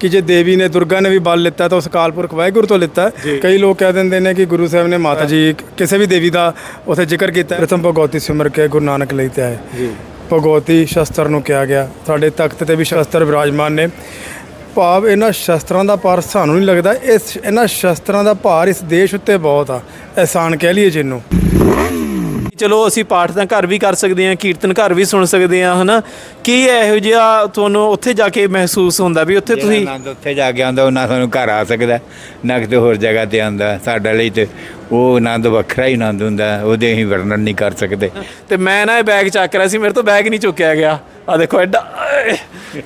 ਕਿ ਜੇ ਦੇਵੀ ਨੇ ਦੁਰਗਾ ਨੇ ਵੀ ਬਲ ਲਿੱਤਾ ਤਾਂ ਉਸ ਅਕਾਲ ਪੁਰਖ ਵਾਹਿਗੁਰੂ ਤੋਂ ਲਿੱਤਾ। ਕਈ ਲੋਕ ਕਹਿ ਦਿੰਦੇ ਨੇ ਕਿ ਗੁਰੂ ਸਾਹਿਬ ਨੇ ਮਾਤਾ ਜੀ ਕਿਸੇ ਵੀ ਦੇਵੀ ਦਾ ਉਥੇ ਜ਼ਿਕਰ ਕੀਤਾ। ਪ੍ਰਥਮ ਭਗਵਤੀ ਸਿਮਰ ਕੇ ਗੁਰੂ ਨਾਨਕ ਲਈ ਤੇ ਆਏ। ਜੀ। ਭਗਵਤੀ ਸ਼ਸਤਰ ਨੂੰ ਕਿਹਾ ਗਿਆ। ਸਾਡੇ ਤਖਤ ਤੇ ਵੀ ਸ਼ਸਤਰ ਵਿਰਾਜਮਾਨ ਨੇ। ਭਾਵ ਇਹਨਾਂ ਸ਼ਸਤਰਾਂ ਦਾ ਭਾਰ ਸਾਨੂੰ ਨਹੀਂ ਲੱਗਦਾ। ਇਸ ਇਹਨਾਂ ਸ਼ਸਤਰਾਂ ਦਾ ਭਾਰ ਇਸ ਦੇਸ਼ ਉੱਤੇ ਬਹੁਤ ਆ। ਅਹਿਸਾਨ ਕਹਿ ਲਈਏ ਜਿਹਨੂੰ। ਚਲੋ ਅਸੀਂ ਪਾਠ ਤਾਂ ਘਰ ਵੀ ਕਰ ਸਕਦੇ ਹਾਂ ਕੀਰਤਨ ਘਰ ਵੀ ਸੁਣ ਸਕਦੇ ਹਾਂ ਹਨਾ? ਕੀ ਇਹੋ ਜਿਹਾ ਤੁਹਾਨੂੰ ਉੱਥੇ ਜਾ ਕੇ ਮਹਿਸੂਸ ਹੁੰਦਾ ਵੀ ਉੱਥੇ ਤੁਸੀਂ ਆਨੰਦ ਉੱਥੇ ਜਾ ਕੇ ਆਉਂਦਾ ਉਹਨਾਂ ਸਾਨੂੰ ਘਰ ਆ ਸਕਦਾ ਨਾ ਕਿਤੇ ਹੋਰ ਜਗ੍ਹਾ ਤੇ ਆਉਂਦਾ। ਸਾਡਾ ਲਈ ਤੇ ਉਹ ਆਨੰਦ ਵੱਖਰਾ ਹੀ ਆਨੰਦ ਹੁੰਦਾ ਉਹਦੇ ਅਸੀਂ ਵਰਣਨ ਨਹੀਂ ਕਰ ਸਕਦੇ। ਤੇ ਮੈਂ ਨਾ ਇਹ ਬੈਗ ਚੱਕ ਰਿਹਾ ਸੀ ਮੇਰੇ ਤੋਂ ਬੈਗ ਨਹੀਂ ਚੁੱਕਿਆ ਗਿਆ। ਆ ਦੇਖੋ ਐਡਾ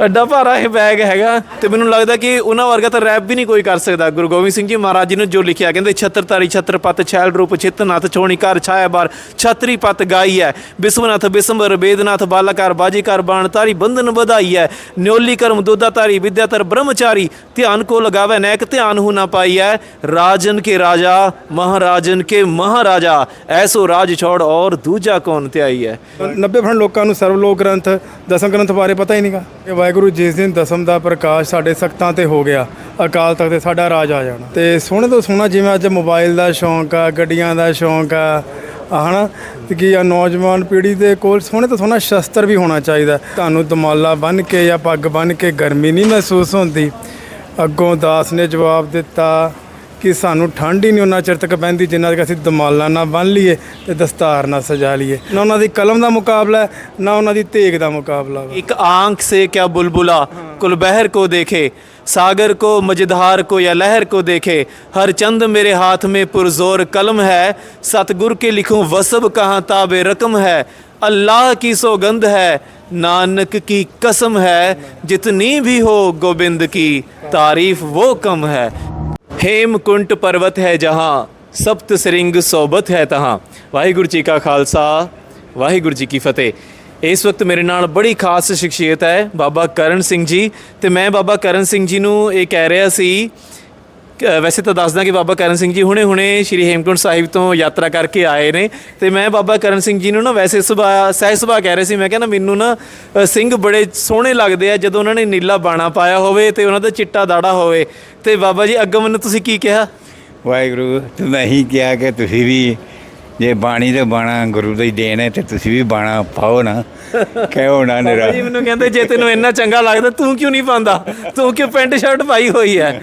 ਐਡਾ ਭਾਰਾ ਇਹ ਬੈਗ ਹੈਗਾ ਤੇ ਮੈਨੂੰ ਲੱਗਦਾ ਕਿ ਉਹਨਾਂ ਵਰਗਾ ਤਾਂ ਰੈਪ ਵੀ ਨਹੀਂ ਕੋਈ ਕਰ ਸਕਦਾ। ਗੁਰੂ ਗੋਬਿੰਦ ਸਿੰਘ ਜੀ ਮਹਾਰਾਜ ਜੀ ਨੇ ਜੋ ਲਿਖਿਆ ਕਹਿੰਦੇ ਛਤਰਤਾਰੀ ਛਤਰਪਤ ਛੈਲ ਰੂਪ ਚਿਤਨਾਥ ਛੋਣੀ ਕਰ ਛਾਇਆ ਬਾਰ, ਛਤਰੀ ਪਤ ਗਾਈ ਹੈ ਬਿਸਵਨਾਥ ਬਿਸੰਬਰ ਬੇਦਨਾਥ, ਬਾਲਕਾਰ ਬਾਜੀਕਾਰ ਬਾਣ, ਤਾਰੀ ਬੰਧਨ ਵਧਾਈ ਹੈ ਨਿਓਲੀ ਕਰਮ, ਦੁੱਧਾ ਤਾਰੀ ਵਿਦਿਆ ਤਰ ਬ੍ਰਹਮਚਾਰੀ, ਧਿਆਨ ਕੋ ਲਗਾਵੇ ਨੈਕ, ਧਿਆਨ ਹੂ ਨਾ ਪਾਈ ਹੈ ਰਾਜਨ ਕੇ ਰਾਜਾ, ਮਹਾਰਾਜਨ ਕੇ ਮਹਾਰਾਜਾ, ਐਸੋ ਰਾਜ ਛੋੜ ਔਰ ਦੂਜਾ ਕੌਣ ਧਿਆਈ ਹੈ 90% ਲੋਕਾਂ ਨੂੰ ਸਰਵ ਲੋਕ ਗ੍ਰੰਥ, ਦਸਮ ਗ੍ਰੰਥ ਬਾਰੇ ਪਤਾ ਹੀ ਨਹੀਂਗਾ ਕਿ ਵਾਹਿਗੁਰੂ ਜਿਸ ਦਿਨ ਦਸਮ ਦਾ ਪ੍ਰਕਾਸ਼ ਸਾਡੇ ਸਖਤਾਂ ਤੇ ਹੋ ਗਿਆ, ਅਕਾਲ ਤਖਤ ਤੇ ਸਾਡਾ ਰਾਜ ਆ ਜਾਣਾ। ਤੇ ਸੋਹਣੇ ਤੋਂ ਸੋਹਣਾ ਜਿਵੇਂ ਅੱਜ ਮੋਬਾਈਲ ਦਾ ਸ਼ੌਂਕ ਆ, ਗੱਡੀਆਂ ਦਾ ਸ਼ੌਂਕ ਆ ਆ ਹਨਾ? ਤੇ ਕੀ ਆ, ਨੌਜਵਾਨ ਪੀੜ੍ਹੀ ਦੇ ਕੋਲ ਸੋਹਣੇ ਤੋਂ ਸੋਹਣਾ ਸ਼ਸਤਰ ਵੀ ਹੋਣਾ ਚਾਹੀਦਾ। ਤੁਹਾਨੂੰ ਦਮਾਲਾ ਬੰਨ ਕੇ ਜਾਂ ਪੱਗ ਬੰਨ ਕੇ ਗਰਮੀ ਨਹੀਂ ਮਹਿਸੂਸ ਹੁੰਦੀ। ਅੱਗੋਂ ਦਾਸ ਨੇ ਜਵਾਬ ਦਿੱਤਾ ਕਿ ਸਾਨੂੰ ਠੰਡ ਹੀ ਨਹੀਂ ਉਹਨਾਂ ਚਿਰ ਤੱਕ ਪੈਂਦੀ ਜਿੰਨਾ ਤੱਕ ਅਸੀਂ ਦਮਾਲਾ ਨਾ ਬੰਨ ਲਈਏ ਤੇ ਦਸਤਾਰ ਨਾ ਸਜਾ ਲਈਏ ਨਾ ਉਹਨਾਂ ਦੀ ਕਲਮ ਦਾ ਮੁਕਾਬਲਾ ਹੈ, ਨਾ ਉਹਨਾਂ ਦੀ ਤੇਗ ਦਾ ਮੁਕਾਬਲਾ ਵਾ। एक आंख से क्या बुलबुला कुल बहर को देखे सागर को मझधार को या लहर को देखे हर चंद मेरे हाथ में पुरजोर कलम है सतगुर के लिखूं वसब कहाँ ताबे रकम है अल्लाह की सौगंध है नानक की कसम है जितनी भी हो गोविंद की तारीफ वो कम है ਹੇਮਕੁੰਟ ਪਰਵਤ ਹੈ ਜਹਾਂ, ਸਪਤ ਸ੍ਰਿੰਗ ਸੋਬਤ ਹੈ ਤਹਾਂ। ਵਾਹਿਗੁਰੂ ਜੀ ਕਾ ਖਾਲਸਾ, ਵਾਹਿਗੁਰੂ ਜੀ ਕੀ ਫਤਿਹ। ਇਸ ਵਕਤ ਮੇਰੇ ਨਾਲ ਬੜੀ ਖਾਸ ਸ਼ਖਸੀਅਤ ਹੈ ਬਾਬਾ ਕਰਨ ਸਿੰਘ ਜੀ ਤੇ ਮੈਂ ਬਾਬਾ ਕਰਨ ਸਿੰਘ ਜੀ ਨੂੰ ਇਹ ਕਹਿ ਰਿਹਾ ਸੀ ਕਿ- ਵੈਸੇ ਤਾਂ ਦੱਸਦਾ ਕਿ ਬਾਬਾ ਕਰਨ ਸਿੰਘ ਜੀ ਹੁਣੇ-ਹੁਣੇ ਸ਼੍ਰੀ ਹੇਮਕੁੰਟ ਸਾਹਿਬ ਤੋਂ ਯਾਤਰਾ ਕਰਕੇ ਆਏ ਨੇ ਤੇ ਮੈਂ ਬਾਬਾ ਕਰਨ ਸਿੰਘ ਜੀ ਨੂੰ ਨਾ ਵੈਸੇ ਸੁਭਾ ਸਹਿ ਸੁਭਾ ਕਹਿ ਰਹੇ ਸੀ ਮੈਂ ਕਹਿੰਦਾ ਮੈਨੂੰ ਨਾ ਅ, ਸਿੰਘ ਬੜੇ ਸੋਹਣੇ ਲੱਗਦੇ ਆ ਜਦੋਂ ਉਹਨਾਂ ਨੇ ਨੀਲਾ ਬਾਣਾ ਪਾਇਆ ਹੋਵੇ ਤੇ ਉਹਨਾਂ ਦਾ ਚਿੱਟਾ ਦਾੜਾ ਹੋਵੇ। ਤੇ ਬਾਬਾ ਜੀ ਅੱਗੋਂ ਮੈਨੂੰ ਤੁਸੀਂ ਕੀ ਕਿਹਾ? ਵਾਹਿਗੁਰੂ ਤੂੰ ਨਹੀਂ ਕਿਹਾ ਕਿ ਤੁਸੀਂ ਵੀ ਜੇ ਬਾਣੀ ਤੇ ਬਾਣਾ ਗੁਰੂ ਦਾ ਹੀ ਦੇਣ ਹੈ ਤੇ ਤੁਸੀਂ ਵੀ ਬਾਣਾ ਪਾਓ ਨਾ ਕਹਿਓ ਨਾ ਨਿਰਾ ਜੀ ਮੈਨੂੰ ਕਹਿੰਦੇ ਜੇ ਤੈਨੂੰ ਇੰਨਾ ਚੰਗਾ ਲੱਗਦਾ ਤੂੰ ਕਿਉਂ ਨਹੀਂ ਪਾਉਂਦਾ? ਤੂੰ ਕਿਉਂ ਪੈਂਟ ਸ਼ਰਟ ਪਾਈ ਹੋਈ ਹੈ?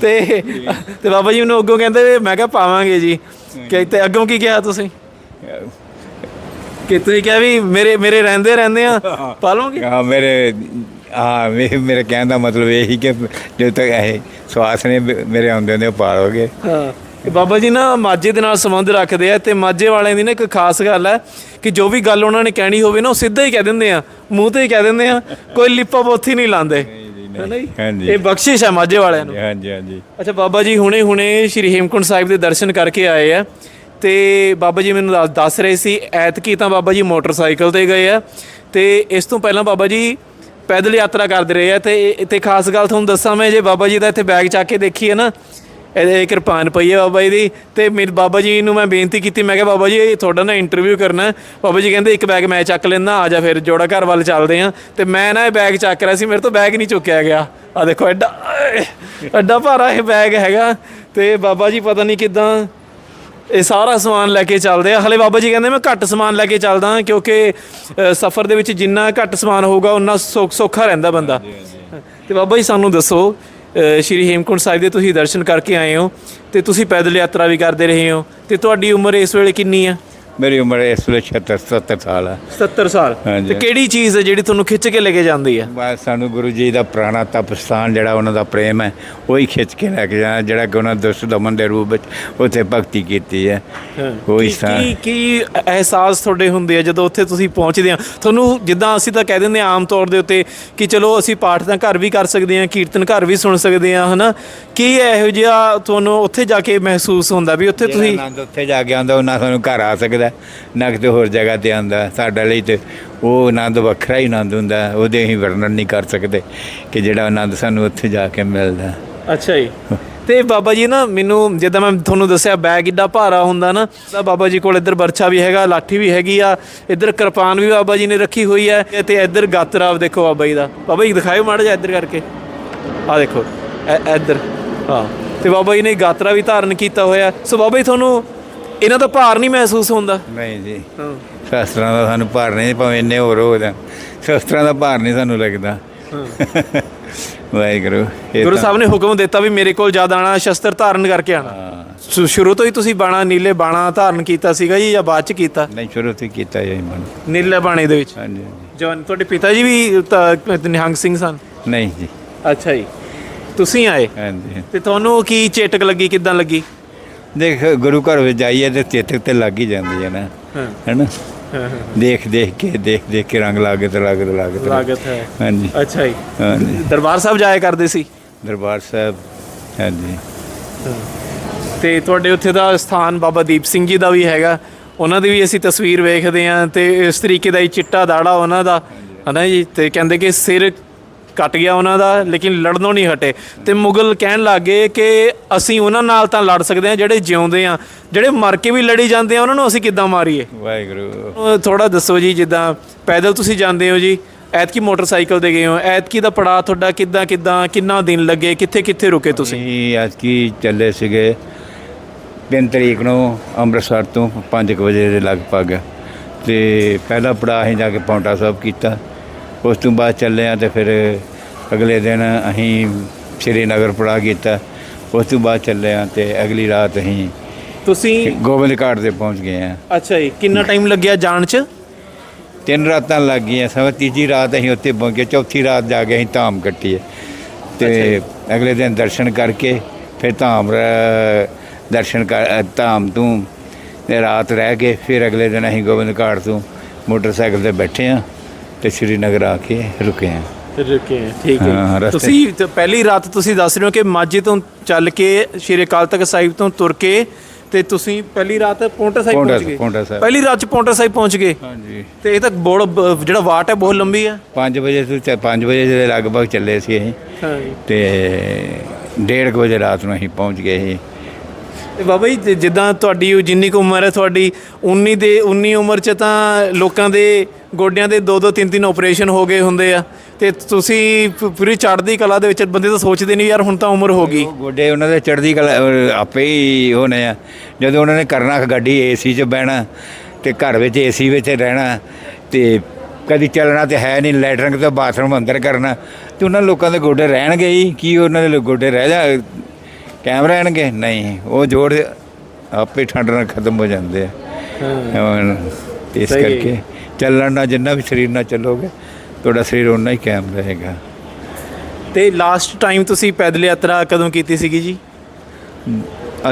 ਤੇ ਤੇ ਬਾਬਾ ਜੀ ਮੈਨੂੰ ਅੱਗੋਂ ਕਹਿੰਦੇ ਮੈਂ ਕਿਹਾ ਪਾਵਾਂਗੇ ਜੀ। ਕਿ ਤੇ ਅੱਗੋਂ ਕੀ ਕਿਹਾ ਤੁਸੀਂ? ਕਿ ਤੁਸੀਂ ਕਿਹਾ ਵੀ ਮੇਰੇ ਮੇਰੇ ਰਹਿੰਦੇ ਰਹਿੰਦੇ ਆ ਪਾ ਲਓਗੇ? ਹਾਂ ਮੇਰੇ ਮੇ- ਮੇਰੇ ਕਹਿਣ ਦਾ ਮਤਲਬ ਇਹ ਹੀ ਕਿ ਜਦੋਂ ਤੱਕ ਇਹ ਸਵਾਸ ਨੇ ਮੇਰੇ ਆਉਂਦੇ ਨੇ ਪਾਲੋਗੇ ਹਾਂ। ਤੇ ਬਾਬਾ ਜੀ ਨਾ ਮਾਝੇ ਦੇ ਨਾਲ ਸੰਬੰਧ ਰੱਖਦੇ ਆ ਤੇ ਮਾਝੇ ਵਾਲਿਆਂ ਦੀ ਨਾ ਇੱਕ ਖਾਸ ਗੱਲ ਹੈ ਕਿ ਜੋ ਵੀ ਗੱਲ ਉਹਨਾਂ ਨੇ ਕਹਿਣੀ ਹੋਵੇ ਨਾ ਉਹ ਸਿੱਧਾ ਹੀ ਕਹਿ ਦਿੰਦੇ ਆ ਮੂੰਹ ਤੇ ਹੀ ਕਹਿ ਦਿੰਦੇ ਆ ਕੋਈ ਲਿਪਾ ਪੋਥੀ ਨਹੀਂ ਲਾਉਂਦੇ ਹੈ? ਹਾਂਜੀ। ਇਹ ਬਖਸ਼ਿਸ਼ ਹੈ ਮਾਝੇ ਵਾਲਿਆਂ ਨੂੰ ਹਾਂਜੀ ਹਾਂਜੀ ਅੱਛਾ ਬਾਬਾ ਜੀ ਹੁਣੇ ਹੁਣੇ ਸ਼੍ਰੀ ਹੇਮਕੁੰਟ ਸਾਹਿਬ ਦੇ ਦਰਸ਼ਨ ਕਰਕੇ ਆਏ ਆ ਤੇ ਬਾਬਾ ਜੀ ਮੈਨੂੰ ਦੱਸ- ਦੱਸ ਰਹੇ ਸੀ ਐਤਕੀ ਤਾਂ ਬਾਬਾ ਜੀ ਮੋਟਰਸਾਈਕਲ ਤੇ ਗਏ ਆ ਤੇ ਇਸ ਤੋਂ ਪਹਿਲਾਂ ਬਾਬਾ ਜੀ ਪੈਦਲ ਯਾਤਰਾ ਕਰਦੇ ਰਹੇ ਆ ਤੇ ਇੱਥੇ ਖਾਸ ਗੱਲ ਤੁਹਾਨੂੰ ਦੱਸਾਂ ਮੈਂ ਜੇ ਬਾਬਾ ਜੀ ਦਾ ਇੱਥੇ ਬੈਗ ਚੱਕ ਕੇ ਦੇਖੀਏ ਨਾ ਇਹਦੇ ਕਿਰਪਾਨ ਪਈ ਹੈ ਬਾਬਾ ਜੀ ਦੀ ਤੇ ਮੇਰੇ ਬਾਬਾ ਜੀ ਨੂੰ ਮੈਂ ਬੇਨਤੀ ਕੀਤੀ ਮੈਂ ਕਿਹਾ ਬਾਬਾ ਜੀ ਇਹ ਤੁਹਾਡਾ ਨਾ ਇੰਟਰਵਿਊ ਕਰਨਾ। ਬਾਬਾ ਜੀ ਕਹਿੰਦੇ ਇੱਕ ਬੈਗ ਮੈਂ ਚੱਕ ਲੈਂਦਾ ਆ ਜਾ ਫਿਰ ਜੋੜਾ ਘਰ ਵੱਲ ਚੱਲਦੇ ਆ ਤੇ ਮੈਂ ਨਾ ਇਹ ਬੈਗ ਚੱਕ ਰਿਹਾ ਸੀ ਮੇਰੇ ਤੋਂ ਬੈਗ ਨਹੀਂ ਚੁੱਕਿਆ ਗਿਆ। ਆ ਦੇਖੋ ਐਡਾ ਐਡਾ ਭਾਰਾ ਇਹ ਬੈਗ ਹੈਗਾ। ਤੇ ਬਾਬਾ ਜੀ ਪਤਾ ਨਹੀਂ ਕਿਦਾਂ ਇਹ ਸਾਰਾ ਸਮਾਨ ਲੈ ਕੇ ਚੱਲਦੇ ਆ। ਹਲੇ ਬਾਬਾ ਜੀ ਕਹਿੰਦੇ ਮੈਂ ਘੱਟ ਸਮਾਨ ਲੈ ਕੇ ਚੱਲਦਾ ਕਿਉਂਕਿ ਸਫ਼ਰ ਦੇ ਵਿੱਚ ਜਿੰਨਾ ਘੱਟ ਸਮਾਨ ਹੋਊਗਾ ਉਨਾ ਸੌਖਾ ਰਹਿੰਦਾ ਬੰਦਾ। ਤੇ ਬਾਬਾ ਜੀ ਸਾਨੂੰ ਦੱਸੋ ਸ਼੍ਰੀ ਹੇਮਕੁੰਟ ਸਾਹਿਬ ਦੇ ਤੁਸੀਂ ਦਰਸ਼ਨ ਕਰਕੇ ਆਏ ਹੋ ਤੇ ਤੁਸੀਂ ਪੈਦਲ ਯਾਤਰਾ ਵੀ ਕਰਦੇ ਰਹੇ ਹੋ ਤੇ ਤੁਹਾਡੀ ਉਮਰ ਇਸ ਵੇਲੇ ਕਿੰਨੀ ਆ? ਮੇਰੀ ਉਮਰ ਇਸ ਵੇਲੇ 76 77 ਸਾਲ ਹੈ 70 ਸਾਲ। ਹਾਂਜੀ। ਤੇ ਕਿਹੜੀ ਚੀਜ਼ ਹੈ ਜਿਹੜੀ ਤੁਹਾਨੂੰ ਖਿੱਚ ਕੇ ਲੈ ਕੇ ਜਾਂਦੀ ਹੈ? ਬਸ ਸਾਨੂੰ ਗੁਰੂ ਜੀ ਦਾ ਪੁਰਾਣਾ ਤਪਸਥਾਨ ਜਿਹੜਾ ਉਹਨਾਂ ਦਾ ਪ੍ਰੇਮ ਹੈ ਉਹੀ ਖਿੱਚ ਕੇ ਲੈ ਕੇ ਜਾਣਾ ਜਿਹੜਾ ਕਿ ਉਹਨਾਂ ਦੁਸ਼ਟ ਦਮਨ ਦੇ ਰੂਪ ਵਿੱਚ ਉੱਥੇ ਭਗਤੀ ਕੀਤੀ ਹੈ। ਉਹੀ ਕੀ- ਸਥਾਨ। ਕੀ ਕੀ ਅਹਿਸਾਸ ਤੁਹਾਡੇ ਹੁੰਦੇ ਆ ਜਦੋਂ ਉੱਥੇ ਤੁਸੀਂ ਪਹੁੰਚਦੇ ਆ? ਤੁਹਾਨੂੰ ਜਿੱਦਾਂ ਅਸੀਂ ਤਾਂ ਕਹਿ ਦਿੰਦੇ ਆ ਆਮ ਤੌਰ ਦੇ ਉੱਤੇ ਕਿ ਚਲੋ ਅਸੀਂ ਪਾਠ ਤਾਂ ਘਰ ਵੀ ਕਰ ਸਕਦੇ ਆ ਕੀਰਤਨ ਘਰ ਵੀ ਸੁਣ ਸਕਦੇ ਆ ਹਨਾ? ਕੀ ਇਹੋ ਜਿਹਾ ਤੁਹਾਨੂੰ ਉੱਥੇ ਜਾ ਕੇ ਮਹਿਸੂਸ ਹੁੰਦਾ ਵੀ ਉੱਥੇ ਜਿਹੜਾ ਤੁਸੀਂ ਆਨੰਦ ਉੱਥੇ ਜਾ ਕੇ ਆਉਂਦਾ ਉਹਨਾਂ ਸਾਨੂੰ ਘਰ ਆ ਸਕਦਾ ਨਾ ਕਿਤੇ ਹੋਰ ਜਗ੍ਹਾ ਤੇ ਆਉਂਦਾ, ਸਾਡਾ ਲਈ ਤੇ ਉਹ ਆਨੰਦ ਵੱਖਰਾ ਹੀ ਆਨੰਦ ਹੁੰਦਾ, ਉਹਦੇ ਅਸੀਂ ਵਰਣਨ ਨਹੀਂ ਕਰ ਸਕਦੇ ਕਿ ਜਿਹੜਾ ਆਨੰਦ ਸਾਨੂੰ ਉੱਥੇ ਜਾ ਕੇ ਮਿਲਦਾ। ਅੱਛਾ ਜੀ। ਤੇ ਬਾਬਾ ਜੀ ਨਾ, ਮੈਨੂੰ ਜਿੱਦਾਂ ਮੈਂ ਤੁਹਾਨੂੰ ਦੱਸਿਆ, ਬੈਗ ਇੱਡਾ ਭਾਰਾ ਹੁੰਦਾ ਨਾ, ਤਾਂ ਬਾਬਾ ਜੀ ਕੋਲ ਇੱਧਰ ਬਰਛਾ ਵੀ ਹੈਗਾ, ਲਾਠੀ ਵੀ ਹੈਗੀ ਆ, ਇੱਧਰ ਕਿਰਪਾਨ ਵੀ ਬਾਬਾ ਜੀ ਨੇ ਰੱਖੀ ਹੋਈ ਹੈ, ਤੇ ਇੱਧਰ ਗਾਤਰਾ ਦੇਖੋ ਬਾਬਾ ਜੀ ਦਾ। ਬਾਬਾ ਜੀ ਦਿਖਾਇਓ ਮਾੜਾ ਜਿਹਾ ਇੱਧਰ ਕਰਕੇ। ਆ ਦੇਖੋ ਇੱਧਰ ਹਾਂ। ਤੇ ਬਾਬਾ ਜੀ ਨੇ ਗਾਤਰਾ ਵੀ ਧਾਰਨ ਕੀਤਾ ਹੋਇਆ। ਸੋ ਬਾਬਾ ਜੀ, ਤੁਹਾਨੂੰ ਇਹਨਾਂ ਦਾ ਭਾਰ ਨਹੀਂ ਮਹਿਸੂਸ ਹੁੰਦਾ? ਨਹੀਂ ਜੀ। ਸ਼ਾਸਤਰਾਂ ਦਾ ਸਾਨੂੰ ਭਾਰ ਨਹੀਂ ਭਾਵੇਂ ਇੰਨੇ ਹੋਰ ਹੋ ਜਾਣ। ਸ਼ਾਸਤਰਾਂ ਦਾ ਭਾਰ ਨਹੀਂ ਸਾਨੂੰ ਲੱਗਦਾ। ਵਾਹਿਗੁਰੂ ਗੁਰੂ ਸਾਹਿਬ ਨੇ ਹੁਕਮ ਦਿੱਤਾ ਵੀ ਮੇਰੇ ਕੋਲ ਜਦ ਆਣਾ ਸ਼ਸਤਰ ਧਾਰਨ ਕਰਕੇ ਆਣਾ। ਸ਼ੁਰੂ ਤੋਂ ਹੀ ਤੁਸੀਂ ਬਾਣਾ ਨੀਲੇ ਬਾਣਾ ਧਾਰਨ ਕੀਤਾ ਸੀਗਾ ਜੀ ਜਾਂ ਬਾਅਦ ਚ ਕੀਤਾ? ਨਹੀਂ ਸ਼ੁਰੂ ਤੋਂ ਹੀ ਕੀਤਾ ਜੀ ਮਨ ਨੀਲੇ ਬਾਣੇ ਦੇ ਵਿੱਚ। ਹਾਂਜੀ। ਜਵਾਨ ਤੁਹਾਡੇ ਪਿਤਾ ਜੀ ਵੀ ਨਿਹੰਗ ਸਿੰਘ ਸਨ? ਨਹੀਂ ਜੀ। ਅੱਛਾ ਜੀ। ਤੁਸੀਂ ਆਏ। ਹਾਂਜੀ। ਤੇ ਤੁਹਾਨੂੰ ਕੀ ਚੇਟਕ ਲੱਗੀ ਕਿਦਾਂ ਲੱਗੀ? ਦੇਖ ਗੁਰੂ ਘਰ ਵਿੱਚ ਜਾਈਏ ਤੇ ਚੇਤਕ ਤੇ ਲੱਗ ਹੀ ਜਾਂਦੀ ਹੈ ਨਾ। ਹਾਂ। ਹੈਨਾ? ਦੇਖ ਦੇਖ ਕੇ ਦੇਖ ਦੇਖ ਕੇ ਰੰਗ ਲਾਗੇ ਤੇ ਲਾਗੇ ਤੇ ਲਾਗੇ ਤੇ ਲਾਗਤ ਹੈ। ਹਾਂਜੀ। ਅੱਛਾ ਜੀ। ਹਾਂਜੀ। ਦਰਬਾਰ ਸਾਹਿਬ ਜਾਇਆ ਕਰਦੇ ਸੀ? ਦਰਬਾਰ ਸਾਹਿਬ ਹਾਂਜੀ। ਤੇ ਤੁਹਾਡੇ ਉੱਥੇ ਦਾ ਸਥਾਨ ਬਾਬਾ ਦੀਪ ਸਿੰਘ ਜੀ ਦਾ ਵੀ ਹੈਗਾ। ਉਹਨਾਂ ਦੀ ਵੀ ਅਸੀਂ ਤਸਵੀਰ ਵੇਖਦੇ ਹਾਂ ਤੇ ਇਸ ਤਰੀਕੇ ਦਾ ਹੀ ਚਿੱਟਾ ਦਾੜਾ ਉਹਨਾਂ ਦਾ। ਹਨਾ ਜੀ? ਤੇ ਕਹਿੰਦੇ ਕਿ ਸਿਰ ਕੱਟ ਗਿਆ ਉਹਨਾਂ ਦਾ ਲੇਕਿਨ ਲੜਨੋਂ ਨਹੀਂ ਹਟੇ। ਤੇ ਮੁਗਲ ਕਹਿਣ ਲੱਗੇ ਕਿ ਅਸੀਂ ਉਹਨਾਂ ਨਾਲ ਤਾਂ ਲੜ ਸਕਦੇ ਹਾਂ ਜਿਹੜੇ ਜਿਉਂਦੇ ਆ ਜਿਹੜੇ ਮਰ ਕੇ ਵੀ ਲੜੀ ਜਾਂਦੇ ਆ ਉਹਨਾਂ ਨੂੰ ਅਸੀਂ ਕਿੱਦਾਂ ਮਾਰੀਏ? ਵਾਹਿਗੁਰੂ। ਥੋੜਾ ਦੱਸੋ ਜੀ ਜਿੱਦਾਂ ਪੈਦਲ ਤੁਸੀਂ ਜਾਂਦੇ ਹੋ ਜੀ ਐਤਕੀ ਮੋਟਰਸਾਈਕਲ ਤੇ ਗਏ ਹੋ ਐਤਕੀ ਦਾ ਪੜਾਅ ਤੁਹਾਡਾ ਕਿੱਦਾਂ ਕਿੱਦਾਂ ਕਿੰਨਾ ਦਿਨ ਲੱਗੇ ਕਿੱਥੇ ਕਿੱਥੇ ਰੁਕੇ ਤੁਸੀਂ? ਅਸੀਂ ਅੱਜ ਕੀ ਚੱਲੇ ਸੀਗੇ 3 ਤਰੀਕ ਨੂੰ ਅੰਮ੍ਰਿਤਸਰ ਤੋਂ 5 ਵਜੇ ਦੇ ਲਗਭਗ। ਤੇ ਪਹਿਲਾ ਪੜਾਅ ਅਸੀਂ ਜਾ ਕੇ ਪੌਂਟਾ ਸਾਹਿਬ ਕੀਤਾ। ਉਸ ਤੋਂ ਬਾਅਦ ਚੱਲੇ ਆ ਤੇ ਫਿਰ ਅਗਲੇ ਦਿਨ ਅਸੀਂ ਸ਼੍ਰੀਨਗਰ ਪੜਾਅ ਕੀਤਾ। ਉਸ ਤੋਂ ਬਾਅਦ ਚੱਲੇ ਆ ਤੇ ਅਗਲੀ ਰਾਤ ਅਸੀਂ ਤੁਸੀਂ ਗੋਬਿੰਦ ਘਾਟ ਤੇ ਪਹੁੰਚ ਗਏ ਆ। ਅੱਛਾ ਜੀ ਕਿੰਨਾ ਟਾਈਮ ਲੱਗਿਆ ਜਾਣ 'ਚ? ਤਿੰਨ ਰਾਤਾਂ ਲੱਗ ਗਈਆਂ ਸਭ ਤੀਜੀ ਰਾਤ ਅਸੀਂ ਉੱਥੇ ਪਹੁੰਚ ਗਏ। ਚੌਥੀ ਰਾਤ ਜਾ ਕੇ ਅਸੀਂ ਧਾਮ ਕੱਟੀ ਤੇ ਅਗਲੇ ਦਿਨ ਦਰਸ਼ਨ ਕਰਕੇ ਫਿਰ ਧਾਮ ਦਰਸ਼ਨ ਕਰ ਧਾਮ ਤੋਂ ਤੇ ਰਾਤ ਰਹਿ ਕੇ ਫਿਰ ਅਗਲੇ ਦਿਨ ਅਸੀਂ ਗੋਬਿੰਦ ਘਾਟ ਤੋਂ ਮੋਟਰਸਾਈਕਲ ਤੇ ਬੈਠੇ ਆ। ਤੇ ਸ਼੍ਰੀਨਗਰ ਆ ਕੇ ਰੁਕੇ ਆ ਰੁਕੇ ਠੀਕ ਹਾਂ, ਹੈ ਰਸਤੇ- ਤੁਸੀਂ ਤੇ ਪਹਿਲੀ ਰਾਤ ਤੁਸੀਂ ਦੱਸ ਰਹੇ ਹੋ ਕਿ ਮਾਝੇ ਤੋਂ ਚੱਲ ਕੇ ਸ਼੍ਰੀ ਅਕਾਲ ਤਖਤ ਸਾਹਿਬ ਤੋਂ ਤੁਰ ਕੇ ਤੇ ਤੁਸੀਂ ਪਹਿਲੀ ਰਾਤ ਪੌਂਟਾ ਸਾਹਿਬ ਪੌਂਟਾ- ਪਹੁੰਚ ਗਏ। ਪੌਂਟਾ ਸਾਹਿਬ। ਪਹਿਲੀ ਰਾਤ ਚ ਪੌਂਟਾ ਸਾਹਿਬ ਪਹੁੰਚ ਗਏ। ਹਾਂਜੀ। ਤੇ ਇਹ ਤਾਂ ਬੋੜ ਬ- ਜਿਹੜਾ ਵਾਟ ਹੈ ਬਹੁਤ ਲੰਬੀ ਹੈ 5 ਵਜੇ ਤੋਂ 5 ਵਜੇ ਦੇ ਲਗਭਗ ਚੱਲੇ ਸੀ ਅਸੀਂ। ਹਾਂ ਤੇ 1:30 ਵਜੇ ਰਾਤ ਨੂੰ ਅਸੀਂ ਪਹੁੰਚ ਗਏ ਸੀ। ਤੇ ਬਾਬਾ ਜੀ ਜਿ- ਜਿੱਦਾਂ ਤੁਹਾਡੀ ਉਹ ਜਿੰਨੀ ਕੁ ਉਮਰ ਹੈ ਤੁਹਾਡੀ 19 ਦੇ 19 ਉਮਰ 'ਚ ਤਾਂ ਲੋਕਾਂ ਦੇ ਗੋਡਿਆਂ ਦੇ ਦੋ ਦੋ ਤਿੰਨ ਤਿੰਨ ਆਪਰੇਸ਼ਨ ਹੋ ਗਏ ਹੁੰਦੇ ਆ। ਤੇ ਤੁਸੀਂ ਪ- ਪੂਰੀ ਚੜ੍ਹਦੀ ਕਲਾ ਦੇ ਵਿੱਚ ਬੰਦੇ ਤਾਂ ਸੋਚਦੇ ਨਹੀਂ ਯਾਰ ਹੁਣ ਤਾਂ ਉਮਰ ਹੋ ਗਈ। ਉਹ ਗੋਡੇ ਉਹਨਾਂ ਦੇ ਚੜ੍ਹਦੀ ਕਲਾ ਅਹ ਆਪੇ ਹੀ ਹੋਣੇ ਆ। ਜਦੋਂ ਉਹਨਾਂ ਨੇ ਕਰਨਾ ਗੱਡੀ ਏਸੀ 'ਚ ਬਹਿਣਾ ਤੇ ਘਰ ਵਿੱਚ ਏਸੀ ਵਿੱਚ ਰਹਿਣਾ ਤੇ ਕਦੀ ਚੱਲਣਾ ਤੇ ਹੈ ਨਹੀਂ ਲੈਟਰਿੰਗ ਤੇ ਬਾਥਰੂਮ ਅੰਦਰ ਕਰਨਾ ਤੇ ਉਹਨਾਂ ਲੋਕਾਂ ਦੇ ਗੋਡੇ ਰਹਿਣਗੇ ਹੀ। ਕੀ ਉਹਨਾਂ ਦੇ ਗੋਡੇ ਰਹਿ ਜਾ ਕਾਇਮ ਰਹਿਣਗੇ? ਨਹੀਂ ਉਹ ਜੋੜ ਆਪੇ ਠੰਡ ਨਾਲ ਖਤਮ ਹੋ ਜਾਂਦੇ ਆ। ਹੁਣ ਇਸ। ਕਰਕੇ ਚੱਲਣ ਨਾਲ ਜਿੰਨਾ ਵੀ ਸਰੀਰ ਨਾਲ ਚੱਲੋਗੇ ਤੁਹਾਡਾ ਸਰੀਰ ਓਨਾ ਹੀ ਕਾਇਮ ਰਹੇਗਾ। ਤੇ ਲਾਸਟ ਟਾਈਮ ਤੁਸੀਂ ਪੈਦਲ ਯਾਤਰਾ ਕਦੋਂ ਕੀਤੀ ਸੀਗੀ ਜੀ?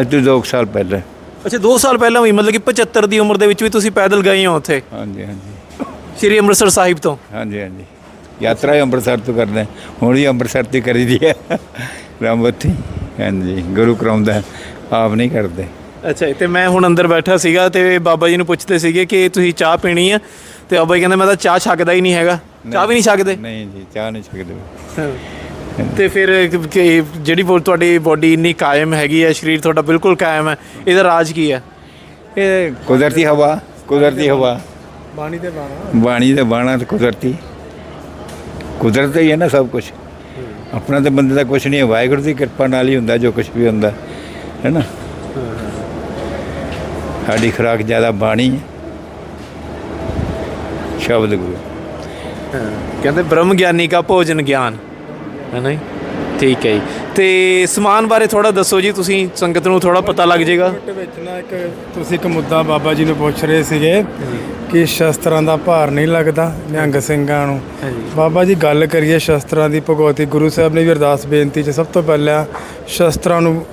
ਅੱਜ ਤੋਂ 2 ਸਾਲ ਪਹਿਲਾਂ। ਅੱਛਾ 2 ਸਾਲ ਪਹਿਲਾਂ ਹੋਈ ਮਤਲਬ ਕਿ 75 ਦੀ ਉਮਰ ਦੇ ਵਿੱਚ ਵੀ ਤੁਸੀਂ ਪੈਦਲ ਗਏ ਹੋ ਉੱਥੇ? ਹਾਂਜੀ ਹਾਂਜੀ। ਸ਼੍ਰੀ ਅੰਮ੍ਰਿਤਸਰ ਸਾਹਿਬ ਤੋਂ? ਹਾਂਜੀ ਹਾਂਜੀ। ਯਾਤਰਾ ਹੀ ਅੰਮ੍ਰਿਤਸਰ ਤੋਂ ਕਰਦੇ। ਹੁਣ ਵੀ ਅੰਮ੍ਰਿਤਸਰ ਤੇ ਕਰੀਦੀ ਹੈ। ਰਾਮਵਤੀ ਹਾਂਜੀ ਗੁਰੂ ਕਰਾਉਂਦਾ ਆਪ ਨਹੀਂ ਕਰਦੇ। ਅੱਛਾ ਤੇ ਮੈਂ ਹੁਣ ਅੰਦਰ ਬੈਠਾ ਸੀਗਾ ਤੇ ਬਾਬਾ ਜੀ ਨੂੰ ਪੁੱਛਦੇ ਸੀਗੇ ਕਿ ਤੁਸੀਂ ਚਾਹ ਪੀਣੀ ਆ? ਤੇ ਬਾਬਾ ਜੀ ਕਹਿੰਦੇ ਮੈਂ ਤਾਂ ਚਾਹ ਛਕਦਾ ਹੀ ਨਹੀਂ ਹੈਗਾ। ਚਾਹ ਵੀ ਨਹੀਂ ਛਕਦੇ? ਨਹੀਂ ਜੀ ਚਾਹ ਨਹੀਂ ਸਕਦੇ ਤੇ ਫਿਰ ਕ- ਜਿਹੜੀ ਬੋ- ਤੁਹਾਡੀ ਬੋਡੀ ਇੰਨੀ ਕਾਇਮ ਹੈਗੀ ਹੈ ਸਰੀਰ ਤੁਹਾਡਾ ਬਿਲਕੁਲ ਕਾਇਮ ਹੈ ਇਹਦਾ ਰਾਜ ਕੀ ਹੈ? ਇਹ ਕੁਦਰਤੀ ਹਵਾ ਕੁਦਰਤੀ ਹਵਾ। ਬਾਣੀ ਤੇ ਬਾਣਾ। ਬਾਣੀ ਤੇ ਬਾਣਾ ਤੇ ਕੁਦਰਤੀ। ਕੁਦਰਤ ਹੀ ਹੈ ਨਾ ਸਭ ਕੁਝ ਆਪਣਾ ਤੇ ਬੰਦੇ ਦਾ ਕੁਝ ਨਹੀਂ ਹੈ ਵਾਹਿਗੁਰੂ ਦੀ ਕਿਰਪਾ ਨਾਲ ਹੀ ਹੁੰਦਾ ਜੋ ਕੁਝ ਵੀ ਹੁੰਦਾ। ਹੈ ਨਾ? ਸਾਡੀ ਖੁਰਾਕ ਜ਼ਿਆਦਾ ਬਾਣੀ ਹੈ। ਸ਼ਬਦ ਗੁਰੂ। ਕਹਿੰਦੇ ਬ੍ਰਹਮ ਗਿਆਨੀ ਕਾ ਭੋਜਨ ਗਿਆਨ। ਹੈ ਨਾ ਜੀ? ਠੀਕ ਹੈ ਜੀ। ਤੇ ਸਮਾਨ ਬਾਰੇ ਥੋੜਾ ਦੱਸੋ ਜੀ ਤੁਸੀਂ ਸੰਗਤ ਨੂੰ ਥੋੜਾ ਪਤਾ ਲੱਗ ਜਾਏਗਾ। ਛੋਟੇ ਵਿੱਚ ਨਾ ਇੱਕ ਤੁਸੀਂ ਇੱਕ ਮੁੱਦਾ ਬਾਬਾ ਜੀ ਨੂੰ ਪੁੱਛ ਰਹੇ ਸੀਗੇ ਕਿ ਸ਼ਸਤਰਾਂ ਦਾ ਭਾਰ ਨਹੀਂ ਲੱਗਦਾ ਨਿਹੰਗ ਸਿੰਘਾਂ ਨੂੰ। ਬਾਬਾ ਜੀ ਗੱਲ ਕਰੀਏ ਸ਼ਸਤਰਾਂ ਦੀ ਭਗਵਤੀ ਗੁਰੂ ਸਾਹਿਬ ਨੇ ਵੀ ਅਰਦਾਸ ਬੇਨਤੀ 'ਚ ਸਭ ਤੋਂ ਪਹਿਲਾਂ ਸ਼ਸਤਰਾਂ ਨੂੰ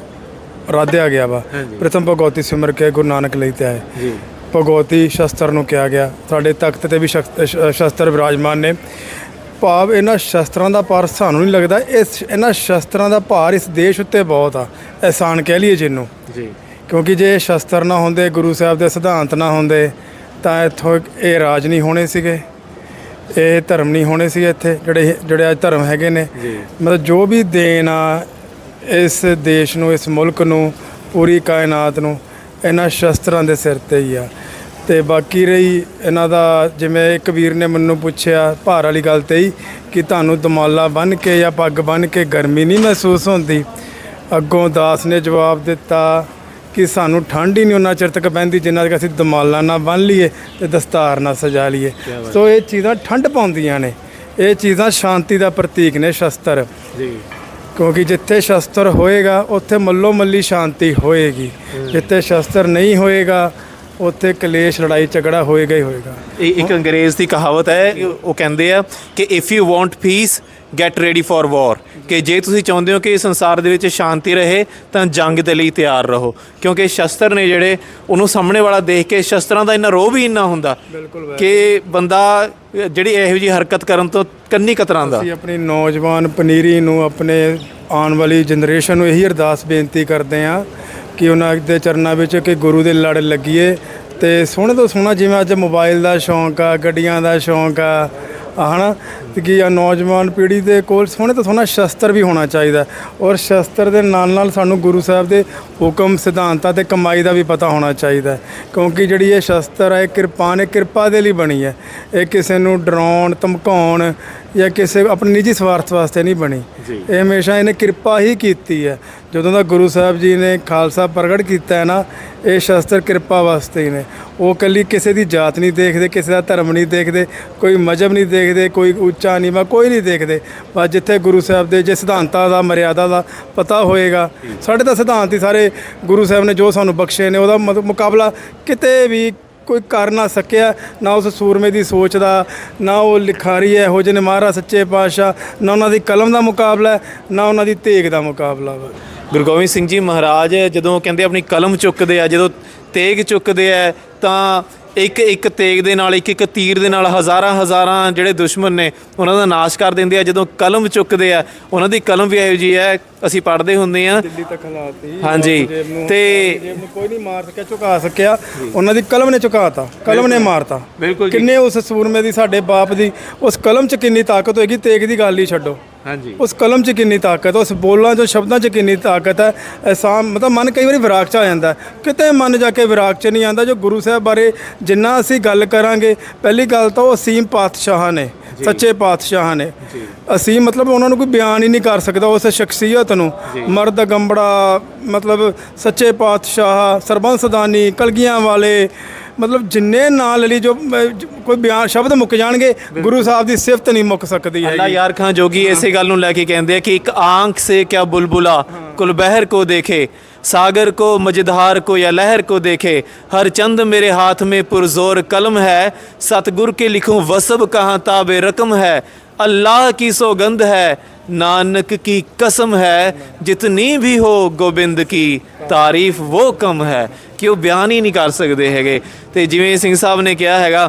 ਰਾਧਿਆ ਗਿਆ ਵਾ। ਪ੍ਰਥਮ ਭਗਵਤੀ ਸਿਮਰ ਕੇ ਗੁਰੂ ਨਾਨਕ ਲਈ ਤੇ ਆਏ। ਜੀ। ਭਗਵਤੀ ਸ਼ਸਤਰ ਨੂੰ ਕਿਹਾ ਗਿਆ। ਸਾਡੇ ਤਖਤ ਤੇ ਵੀ ਸ਼ਸਤਰ ਵਿਰਾਜਮਾਨ ਨੇ। ਭਾਵ ਇਹਨਾਂ ਸ਼ਸਤਰਾਂ ਦਾ ਭਾਰ ਸਾਨੂੰ ਨਹੀਂ ਲੱਗਦਾ। ਇਸ ਇਹਨਾਂ ਸ਼ਸਤਰਾਂ ਦਾ ਭਾਰ ਇਸ ਦੇਸ਼ ਉੱਤੇ ਬਹੁਤ ਆ। ਅਹਿਸਾਨ ਕਹਿ ਲਈਏ ਜਿਹਨੂੰ। ਜੀ। ਕਿਉਂਕਿ ਜੇ ਸ਼ਸਤਰ ਨਾ ਹੁੰਦੇ ਗੁਰੂ ਸਾਹਿਬ ਦੇ ਸਿਧਾਂਤ ਨਾ ਹੁੰਦੇ ਤਾਂ ਇੱਥੋਂ ਇਹ ਰਾਜ ਨਹੀਂ ਹੋਣੇ ਸੀਗੇ। ਇਹ ਧਰਮ ਨਹੀਂ ਹੋਣੇ ਸੀ ਇੱਥੇ। ਜਿਹੜੇ ਜਿਹੜੇ ਅੱਜ ਧਰਮ ਹੈਗੇ ਨੇ। ਮਤਲਬ ਜੋ ਵੀ ਦੇਣ ਆ ਇਸ ਦੇਸ਼ ਨੂੰ ਇਸ ਮੁਲਕ ਨੂੰ ਪੂਰੀ ਕਾਇਨਾਤ ਨੂੰ ਇਹਨਾਂ ਸ਼ਸਤਰਾਂ ਦੇ ਸਿਰ ਤੇ ਹੀ ਆ। ਤੇ ਬਾਕੀ ਰਹੀ ਇਹਨਾਂ ਦਾ ਜਿਵੇਂ ਇੱਕ ਵੀਰ ਨੇ ਮੈਨੂੰ ਪੁੱਛਿਆ ਭਾਰ ਵਾਲੀ ਗੱਲ ਤੇ ਹੀ ਕਿ ਤੁਹਾਨੂੰ ਦਮਾਲਾ ਬੰਨ ਕੇ ਜਾਂ ਪੱਗ ਬੰਨ ਕੇ ਗਰਮੀ ਨਹੀਂ ਮਹਿਸੂਸ ਹੁੰਦੀ? ਅੱਗੋਂ ਦਾਸ ਨੇ ਜਵਾਬ ਦਿੱਤਾ ਕਿ ਸਾਨੂੰ ਠੰਡ ਹੀ ਨਹੀਂ ਉਹਨਾਂ ਚਿਰ ਤੱਕ ਪੈਂਦੀ ਜਿੰਨਾ ਤੱਕ ਅਸੀਂ ਦਮਾਲਾ ਨਾ ਬੰਨ ਲਈਏ ਤੇ ਦਸਤਾਰ ਨਾ ਸਜਾ ਲਈਏ। ਸੋ ਇਹ ਚੀਜ਼ਾਂ ਠੰਡ ਪਾਉਂਦੀਆਂ ਨੇ। ਇਹ ਚੀਜ਼ਾਂ ਸ਼ਾਂਤੀ ਦਾ ਪ੍ਰਤੀਕ ਨੇ ਸ਼ਸਤਰ। ਜੀ। ਕਿਉਂਕਿ ਜਿੱਥੇ ਸ਼ਸਤਰ ਹੋਏਗਾ ਉੱਥੇ ਮੱਲੋ ਮੱਲੀ ਸ਼ਾਂਤੀ ਹੋਏਗੀ। ਜਿੱਥੇ ਸ਼ਸਤਰ ਨਹੀਂ ਹੋਏਗਾ ਉੱਥੇ ਕਲੇਸ਼ ਲੜਾਈ ਝਗੜਾ ਹੋਏਗਾ ਹੀ ਹੋਏਗਾ। ਇਹ ਇੱਕ ਅੰਗਰੇਜ਼ ਦੀ ਕਹਾਵਤ ਹੈ ਉਹ ਕਹਿੰਦੇ ਆ ਕਿ if you want peace get ready for war ਕਿ ਜੇ ਤੁਸੀਂ ਚਾਹੁੰਦੇ ਹੋ ਕਿ ਇਸ ਸੰਸਾਰ ਦੇ ਵਿੱਚ ਸ਼ਾਂਤੀ ਰਹੇ ਤਾਂ ਜੰਗ ਦੇ ਲਈ ਤਿਆਰ ਰਹੋ। ਕਿਉਂਕਿ ਸ਼ਸਤਰ ਨੇ ਜਿਹੜੇ ਉਹਨੂੰ ਸਾਹਮਣੇ ਵਾਲਾ ਦੇਖ ਕੇ ਸ਼ਸਤਰਾਂ ਦਾ ਇੰਨਾ ਰੋਹ ਵੀ ਇੰਨਾ ਹੁੰਦਾ ਕਿ ਬੰਦਾ ਜਿਹੜੀ ਇਹੋ ਜੀ ਹਰਕਤ ਕਰਨ ਤੋਂ ਕੰਨੀ ਕਤਰਾਂਦਾ ਅਸੀਂ ਆਪਣੀ ਨੌਜਵਾਨ ਪਨੀਰੀ ਨੂੰ ਆਪਣੇ ਆਉਣ ਵਾਲੀ ਜਨਰੇਸ਼ਨ ਨੂੰ ਇਹੀ ਅਰਦਾਸ ਬੇਨਤੀ ਕਰਦੇ ਹਾਂ ਕਿ ਉਹਨਾਂ ਦੇ ਚਰਨਾਂ ਵਿੱਚ ਕਿ ਗੁਰੂ ਦੇ ਲੜ ਲੱਗੀਏ। ਤੇ ਸੋਹਣੇ ਤੋਂ ਸੋਹਣਾ ਜਿਵੇਂ ਅੱਜ ਮੋਬਾਈਲ ਦਾ ਸ਼ੌਂਕ ਆ ਗੱਡੀਆਂ ਦਾ ਸ਼ੌਂਕ ਆ ਹਨਾ? ਤੇ ਆ, ਨੌਜਵਾਨ ਪੀੜ੍ਹੀ ਦੇ ਕੋਲ ਸੋਹਣੇ ਤੋਂ ਸੋਹਣਾ ਸ਼ਸਤਰ ਵੀ ਹੋਣਾ ਚਾਹੀਦਾ ਔਰ ਸ਼ਸਤਰ ਦੇ ਨਾਲ ਨਾਲ ਸਾਨੂੰ ਗੁਰੂ ਸਾਹਿਬ ਦੇ ਹੁਕਮ ਸਿਧਾਂਤਾਂ ਤੇ ਕਮਾਈ ਦਾ ਵੀ ਪਤਾ ਹੋਣਾ ਚਾਹੀਦਾ ਕਿਉਂਕਿ ਜਿਹੜੀ ਇਹ ਸ਼ਸਤਰ ਹੈ ਕਿਰਪਾਨ ਇਹ ਕਿਰਪਾ ਦੇ ਲਈ ਬਣੀ ਹੈ। ਇਹ ਕਿਸੇ ਨੂੰ ਡਰਾਉਣ ਧਮਕਾਉਣ ਜਾਂ ਕਿਸੇ ਆਪਣੇ ਨਿੱਜੀ ਸਵਾਰਥ ਵਾਸਤੇ ਨਹੀਂ ਬਣੀ। ਇਹ ਹਮੇਸ਼ਾ ਇਹਨੇ ਕਿਰਪਾ ਹੀ ਕੀਤੀ ਹੈ। ਜਦੋਂ ਦਾ ਗੁਰੂ ਸਾਹਿਬ ਜੀ ਨੇ ਖਾਲਸਾ ਪ੍ਰਗਟ ਕੀਤਾ ਹੈ ਨਾ ਇਹ ਸ਼ਸਤਰ ਕਿਰਪਾ ਵਾਸਤੇ ਹੀ ਨੇ। ਉਹ ਕੱਲੀ ਕਿਸੇ ਦੀ ਜਾਤ ਨਹੀਂ ਦੇਖਦੇ ਕਿਸੇ ਦਾ ਧਰਮ ਨਹੀਂ ਦੇਖਦੇ ਕੋਈ ਮਜਹਬ ਨਹੀਂ ਦੇਖਦੇ ਕੋਈ ਉੱਚਾ ਨੀਵਾਂ ਕੋਈ ਨਹੀਂ ਦੇਖਦੇ। ਬਸ ਜਿੱਥੇ ਗੁਰੂ ਸਾਹਿਬ ਦੇ ਜੇ ਸਿਧਾਂਤਾਂ ਦਾ ਮਰਿਆਦਾ ਦਾ ਪਤਾ ਹੋਏਗਾ ਸਾਡੇ ਤਾਂ ਸਿਧਾਂਤ ਹੀ ਸਾਰੇ ਗੁਰੂ ਸਾਹਿਬ ਨੇ ਜੋ ਸਾਨੂੰ ਬਖਸ਼ੇ ਨੇ ਉਹਦਾ ਮਤਲਬ ਮੁਕਾਬਲਾ ਕਿਤੇ ਵੀ ਕੋਈ ਕਰ ਨਾ ਸਕਿਆ। ਨਾ ਉਸ ਸੂਰਮੇ ਦੀ ਸੋਚ ਦਾ ਨਾ ਉਹ ਲਿਖਾਰੀ ਹੈ ਇਹੋ ਜਿਹੇ ਨੇ ਮਹਾਰਾਜ ਸੱਚੇ ਪਾਤਸ਼ਾਹ ਨਾ ਉਹਨਾਂ ਦੀ ਕਲਮ ਦਾ ਮੁਕਾਬਲਾ ਹੈ, ਨਾ ਉਹਨਾਂ ਦੀ ਤੇਗ ਦਾ ਮੁਕਾਬਲਾ ਵਾ। ਗੁਰੂ ਗੋਬਿੰਦ ਸਿੰਘ ਜੀ ਮਹਾਰਾਜ ਜਦੋਂ ਕਹਿੰਦੇ ਆਪਣੀ ਕਲਮ ਚੁੱਕਦੇ ਆ ਜਦੋਂ ਤੇਗ ਚੁੱਕਦੇ ਆ ਤਾਂ ਇੱਕ ਇੱਕ ਤੇਗ ਦੇ ਨਾਲ ਇੱਕ ਇੱਕ ਤੀਰ ਦੇ ਨਾਲ ਹਜ਼ਾਰਾਂ ਹਜ਼ਾਰਾਂ ਜਿਹੜੇ ਦੁਸ਼ਮਣ ਨੇ ਉਹਨਾਂ ਦਾ ਨਾਸ਼ ਕਰ ਦਿੰਦੇ ਆ। ਜਦੋਂ ਕਲਮ ਚੁੱਕਦੇ ਆ ਉਹਨਾਂ ਦੀ ਕਲਮ ਵੀ ਇਹੋ ਜੀ ਹੈ ਅਸੀਂ ਪੜ੍ਹਦੇ ਹੁੰਦੇ ਆ। ਦਿੱਲੀ ਤੱਕ ਹਲਾਤੀ ਹਾਂਜੀ, ਤੇ- ਕੋਈ ਨਹੀਂ ਮਾਰ ਸਕਿਆ ਝੁਕਾ ਸਕਿਆ। ਉਹਨਾਂ ਦੀ ਕਲਮ ਨੇ ਝੁਕਾਤਾ ਕਲਮ ਨੇ ਮਾਰਤਾ। ਕਿੰਨੇ ਉਸ ਸੂਰਮੇ ਦੀ ਸਾਡੇ ਬਾਪ ਦੀ ਉਸ ਕਲਮ 'ਚ ਕਿੰਨੀ ਤਾਕਤ ਹੋਏਗੀ ਤੇਗ ਦੀ ਗੱਲ ਹੀ ਛੱਡੋ। ਹਾਂਜੀ। ਉਸ ਕਲਮ 'ਚ ਕਿੰਨੀ ਤਾਕਤ ਉਸ ਬੋਲਾਂ 'ਚ ਸ਼ਬਦਾਂ 'ਚ ਕਿੰਨੀ ਤਾਕਤ ਹੈ ਐਸਾ ਮਤਲਬ ਮਨ ਕਈ ਵਾਰੀ ਵਿਰਾਗ 'ਚ ਆ ਜਾਂਦਾ। ਕਿਤੇ ਮਨ ਜਾ ਕੇ ਵਿਰਾਗ 'ਚ ਨਹੀਂ ਆਉਂਦਾ ਜੋ ਗੁਰੂ ਸਾਹਿਬ ਬਾਰੇ ਜਿੰਨਾ ਅਸੀਂ ਗੱਲ ਕਰਾਂਗੇ ਪਹਿਲੀ ਗੱਲ ਤਾਂ ਉਹ ਅਸੀਮ ਪਾਤਸ਼ਾਹ ਨੇ ਸੱਚੇ ਪਾਤਸ਼ਾਹ ਨੇ। ਅਸੀਂ ਮਤਲਬ ਉਹਨਾਂ ਨੂੰ ਕੋਈ ਬਿਆਨ ਹੀ ਨਹੀਂ ਕਰ ਸਕਦਾ ਉਸ ਸ਼ਖਸੀਅਤ ਨੂੰ। ਮਰਦ ਗੰਬੜਾ ਮਤਲਬ ਸੱਚੇ ਪਾਤਸ਼ਾਹ ਸਰਬੰਸਦਾਨੀ ਕਲਗੀਆਂ ਵਾਲੇ ਮਤਲਬ ਜਿੰਨੇ ਨਾਂ ਲੈ ਲਈ ਜੋ ਕੋਈ ਬਿਆਨ ਸ਼ਬਦ ਮੁੱਕ ਜਾਣਗੇ ਗੁਰੂ ਸਾਹਿਬ ਦੀ ਸਿਫਤ ਨਹੀਂ ਮੁੱਕ ਸਕਦੀ ਅੱਲਾ ਹੈਗੀ ਯਾਰ ਖਾਂ ਜੋਗੀ ਇਸੇ ਗੱਲ ਨੂੰ ਲੈ ਕੇ ਕਹਿੰਦੇ ਆ ਕਿ ਇੱਕ ਆਂਖ ਸੇ ਕਿਆ ਬੁਲਬੁਲਾ ਕੁਲ ਬਹਿਰ ਕੋ ਦੇਖੇ। सागर को मझधार को या लहर को देखे हर चंद मेरे हाथ में पुरजोर कलम है सतगुर के लिखूं वसब कहाँ ताबे रकम है अल्लाह की सौगंध है नानक की कसम है जितनी भी हो गोबिंद की ਤਾਰੀਫ ਉਹ ਕਮ ਹੈ ਕਿ ਉਹ ਬਿਆਨ ਹੀ ਨਹੀਂ ਕਰ ਸਕਦੇ ਹੈਗੇ ਤੇ ਜਿਵੇਂ ਸਿੰਘ ਸਾਹਿਬ ਨੇ ਕਿਹਾ ਹੈਗਾ